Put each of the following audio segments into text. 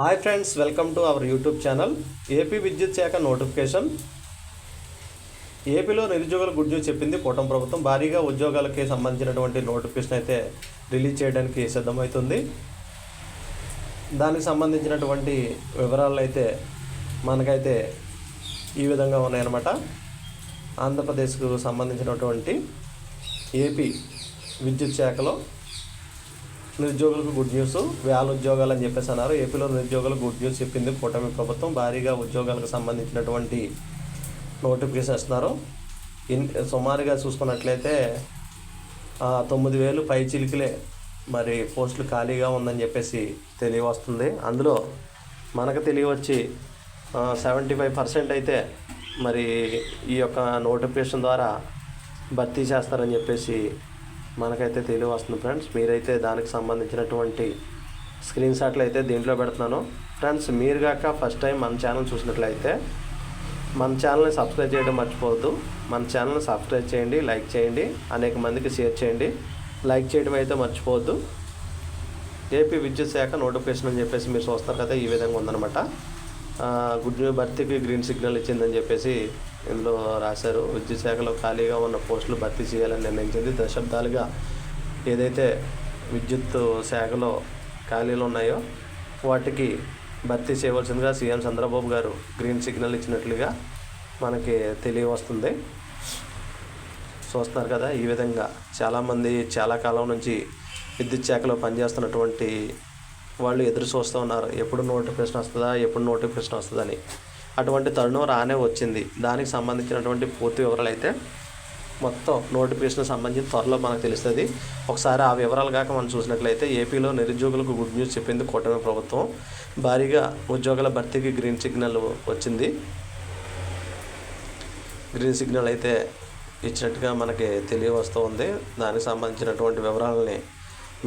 Hi friends welcome to our YouTube channel. AP విద్యుత్ శాఖ notification. ఏపీలో నిరుద్యోగుల గుడ్ న్యూస్ చెప్పింది కూటమి ప్రభుత్వం. భారీగా ఉద్యోగాలకి సంబంధించినటువంటి నోటిఫికేషన్ అయితే రిలీజ్ చేయడానికి సిద్ధమవుతుంది దానికి సంబంధించినటువంటి వివరాలు అయితే మనకైతే ఈ విధంగా ఉన్నాయన్నమాట. ఆంధ్రప్రదేశ్కు సంబంధించినటువంటి ఏపీ విద్యుత్ శాఖలో నిరుద్యోగులకు గుడ్ న్యూస్ వేల ఉద్యోగాలు అని చెప్పేసి అన్నారు. ఏపీలో నిరుద్యోగులకు గుడ్ న్యూస్ చెప్పింది కూటమి ప్రభుత్వం. భారీగా ఉద్యోగాలకు సంబంధించినటువంటి నోటిఫికేషన్ ఇస్తున్నారు. ఇన్ సుమారుగా చూసుకున్నట్లయితే తొమ్మిది వేలు పై చిలికలే మరి పోస్టులు ఖాళీగా ఉందని చెప్పేసి తెలియవస్తుంది. అందులో మనకు తెలియవచ్చి సెవెంటీ ఫైవ్ పర్సెంట్ అయితే మరి ఈ యొక్క నోటిఫికేషన్ ద్వారా భర్తీ చేస్తారని చెప్పేసి మనకైతే తెలియవస్తుంది ఫ్రెండ్స్. మీరైతే దానికి సంబంధించినటువంటి స్క్రీన్ షాట్లు అయితే దీంట్లో పెడుతున్నాను. ఫ్రెండ్స్ మీరు కాక ఫస్ట్ టైం మన ఛానల్ చూసినట్లయితే మన ఛానల్ని సబ్స్క్రైబ్ చేయడం మర్చిపోవద్దు. మన ఛానల్ని సబ్స్క్రైబ్ చేయండి లైక్ చేయండి అనేక మందికి షేర్ చేయండి. లైక్ చేయడం అయితే మర్చిపోవద్దు. ఏపీ విద్యుత్ శాఖ నోటిఫికేషన్ అని చెప్పేసి మీరు చూస్తారు కదా ఈ విధంగా ఉందన్నమాట. గుడ్ న్యూ భర్తీకి గ్రీన్ సిగ్నల్ ఇచ్చిందని చెప్పేసి ఇందులో రాశారు. విద్యుత్ శాఖలో ఖాళీగా ఉన్న పోస్టులు భర్తీ చేయాలని నిర్ణయించింది. దశాబ్దాలుగా ఏదైతే విద్యుత్ శాఖలో ఖాళీలు ఉన్నాయో వాటికి భర్తీ చేయవలసిందిగా సీఎం చంద్రబాబు గారు గ్రీన్ సిగ్నల్ ఇచ్చినట్లుగా మనకి తెలియవస్తుంది. చూస్తున్నారు కదా ఈ విధంగా చాలామంది చాలా కాలం నుంచి విద్యుత్ శాఖలో పనిచేస్తున్నటువంటి వాళ్ళు ఎదురు చూస్తూ ఉన్నారు. ఎప్పుడు నోటిఫికేషన్ వస్తుందా? ఎప్పుడు నోటిఫికేషన్ వస్తుందని. అటువంటి తరుణం రానే వచ్చింది. దానికి సంబంధించినటువంటి పూర్తి వివరాలు అయితే మొత్తం నోటిఫికేషన్ సంబంధించి త్వరలో మనకు తెలుస్తుంది. ఒకసారి ఆ వివరాలు కాక మనం చూసినట్లయితే ఏపీలో నిరుద్యోగులకు గుడ్ న్యూస్ చెప్పింది కూటమి ప్రభుత్వం. భారీగా ఉద్యోగాల భర్తీకి గ్రీన్ సిగ్నల్ వచ్చింది. గ్రీన్ సిగ్నల్ అయితే ఇచ్చినట్టుగా మనకి తెలియవస్తూ ఉంది. దానికి సంబంధించినటువంటి వివరాలని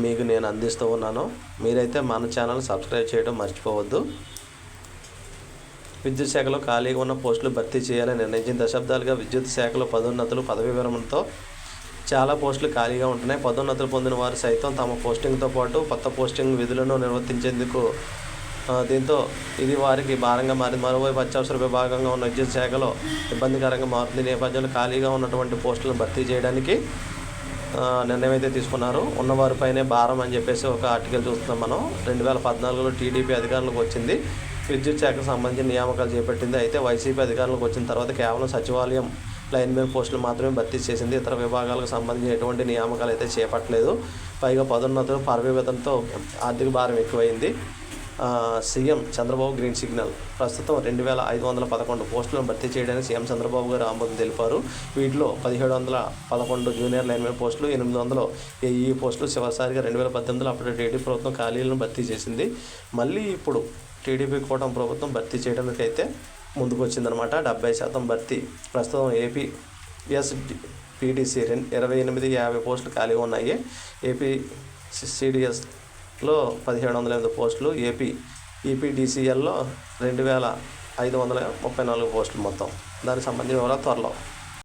మీకు నేను అందిస్తూ ఉన్నాను. మీరైతే మన ఛానల్ సబ్స్క్రైబ్ చేయడం మర్చిపోవద్దు. విద్యుత్ శాఖలో ఖాళీగా ఉన్న పోస్టులు భర్తీ చేయాలని నిర్ణయించిన దశాబ్దాలుగా విద్యుత్ శాఖలో పదోన్నతులు పదవి విరమణతో చాలా పోస్టులు ఖాళీగా ఉంటున్నాయి. పదోన్నతులు పొందిన వారు సైతం తమ పోస్టింగ్తో పాటు కొత్త పోస్టింగ్ విధులను నిర్వర్తించేందుకు దీంతో ఇది వారికి భారంగా మారింది. మరోవైపు అత్యవసర విభాగంగా ఉన్న విద్యుత్ శాఖలో ఇబ్బందికరంగా మారుతుంది నేపథ్యంలో ఖాళీగా ఉన్నటువంటి పోస్టులను భర్తీ చేయడానికి నిర్ణయం అయితే తీసుకున్నారు. ఉన్నవారిపైనే భారం అని చెప్పేసి ఒక ఆర్టికల్ చూస్తున్నాం మనం. రెండు వేల పద్నాలుగులో టీడీపీ అధికారంలోకి వచ్చింది. విద్యుత్ శాఖకు సంబంధించిన నియామకాలు చేపట్టింది. అయితే వైసీపీ అధికారంలోకి వచ్చిన తర్వాత కేవలం సచివాలయం లైన్మెన్ పోస్టులు మాత్రమే భర్తీ చేసింది. ఇతర విభాగాలకు సంబంధించిన ఎటువంటి నియామకాలు అయితే చేపట్టలేదు. పైగా పదోన్నతులు పరవేతంతో ఆర్థిక భారం ఎక్కువైంది. CM Chandrababu green signal. ప్రస్తుతం రెండు వేల ఐదు వందల పదకొండు పోస్టులను భర్తీ చేయడానికి సీఎం చంద్రబాబు గారు ఆమోదం తెలిపారు. వీటిలో పదిహేడు వందల పదకొండు జూనియర్ లైన్మెన్ పోస్టులు ఎనిమిది వందలు ఏఈ పోస్టులు చివరిసారిగా రెండు వేల పద్దెనిమిదిలో అప్పుడు టీడీపీ ప్రభుత్వం ఖాళీలను భర్తీ చేసింది. మళ్ళీ ఇప్పుడు టీడీపీ కూటమి ప్రభుత్వం భర్తీ చేయడానికైతే ముందుకు వచ్చిందనమాట డెబ్బై శాతం భర్తీ. ప్రస్తుతం ఏపీ ఎస్ పీడీసీ రెండు ఇరవై ఎనిమిది యాభై పోస్టులు ఖాళీగా ఉన్నాయి. ఏపీ లో పదిహేడు వందల ఎనిమిది పోస్టులు ఏపీ ఈపీడీసీఎల్లో రెండు వేల ఐదు వందల ముప్పై నాలుగు పోస్టులు మొత్తం. దానికి సంబంధించిన వివరాలు త్వరలో.